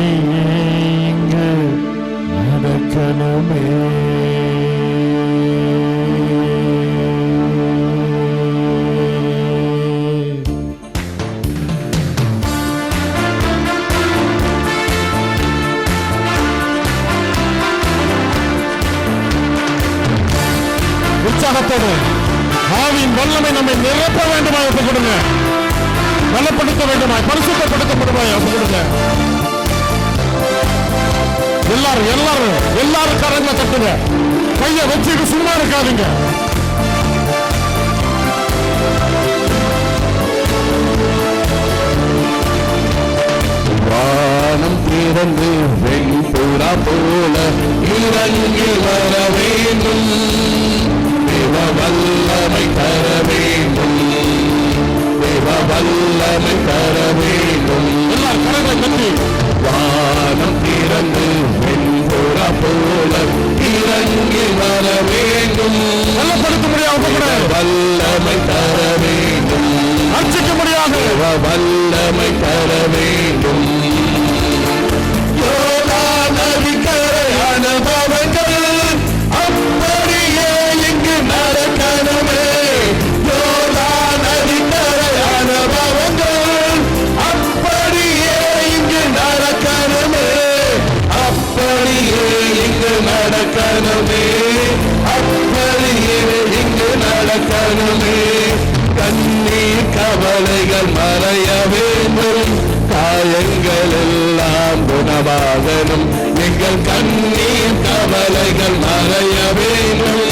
அப்படியே நடக்கணுமே உற்சாகத்தோடு ஆவின் வல்லமை நம்மை நிரப்ப வேண்டுமாய் ஒப்புக் கொடுங்க. பலப்படுத்த வேண்டுமாய் பரிசுத்தப்படுத்தப்படுமாய் ஒப்புக் கொடுங்க. எல்லாரும் எல்லாரும் எல்லாரும் கரங்களை தட்டுங்க. கைய வச்சுட்டு சும்மா இருக்காதீங்க. வானம் திறந்து வெண்புறா போல இறங்கி வர வேண்டும். தேவ வல்லமை தர வேண்டும். தேவ வல்லமை தர வேண்டும். முடியாது தேவ வல்லமை தர வேண்டும். யோனா நதிக்கரை அனுபவங்கள் அப்படியே இங்கு நடக்கணுமே. யோனா நதிக்கரை அனுபவங்கள் அப்படியே இங்கு நடக்கணுமே. அப்படியே இங்கு வேண்டும் காயங்கள் எல்லாம் குணமாகணும். எங்கள் கண்ணீர் கவலைகள் மறைய வேண்டும்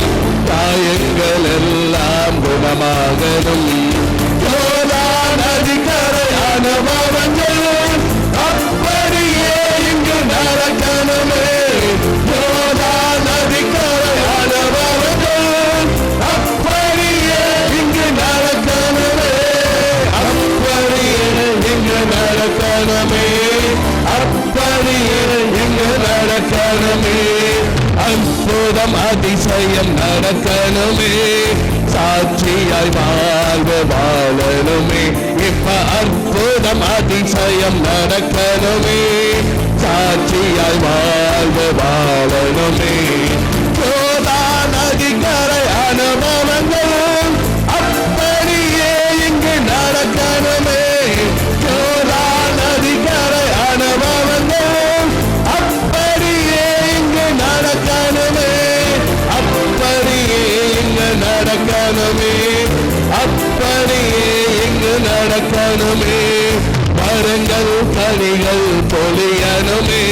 காயங்கள் எல்லாம் குணமாகணும். அற்புதம் அதிசயம் நடக்கணுமே. சாட்சியாய் வாழ்வு வாழணுமே. இப்ப அற்புதம் அதிசயம் நடக்கணுமே. சாட்சியாய் வாழ்வு வாழணுமே. நடக்கணுமே. அப்படியே இங்கு நடக்கணுமே. மரங்கள் கனிகள் பொழியணுமே.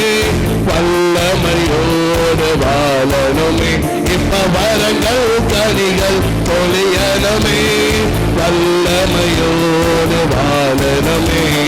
வல்லமையோடு வாழணுமே. இப்ப மரங்கள் கனிகள் பொழியணுமே. வல்லமையோடு வாழணுமே.